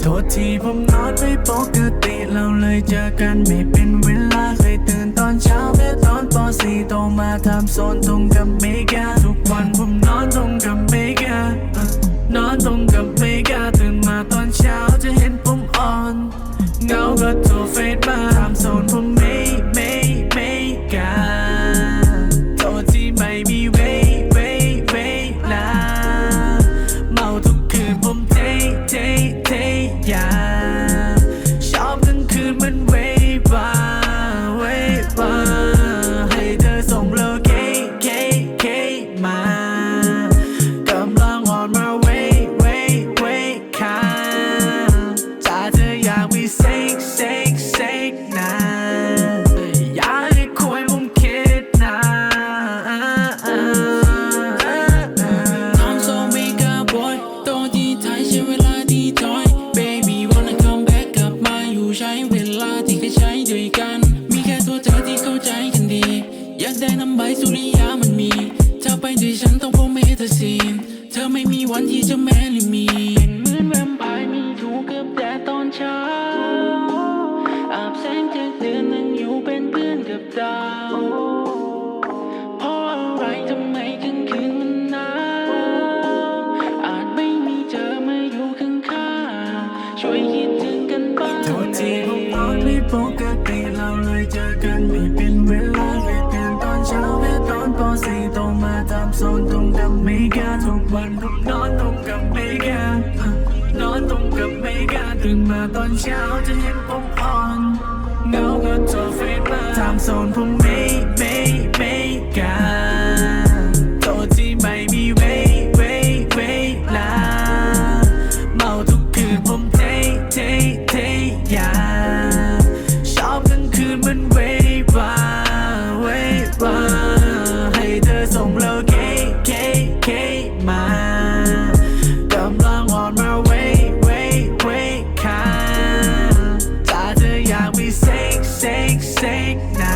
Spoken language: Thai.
โทษทีผมนอนไม่ปกติเราเลยเจอกันไม่เป็นเวลา เงาก็โทรเฟซมาตามโซนผมไม่ไม่ ใช้ด้วยกัน มีแค่ตัวเธอที่เข้าใจกันดี อยากได้น้ำใบสุริยามันมี เธอไปด้วยฉันต้องพบเมทาซีน เธอไม่มีวันที่จะแม้หรือมี ทษทีผมนอนไม่ปกติเราเลยเจอกันไม่เป็นเวลาเลยตื่นตอนเช้าแม่ตอนปสี่ต้องมาตามโซนตรงกับเมกาทุกวันผมนอนตรงกับเมกานอนตรงกับเมกาตื่นมาตอนเช้าจะเห็นผมอ่อนเงาก็เจอเฟซมาตามโซนผมไม่ไม่ไม่กาโตที่ไม่มี take now.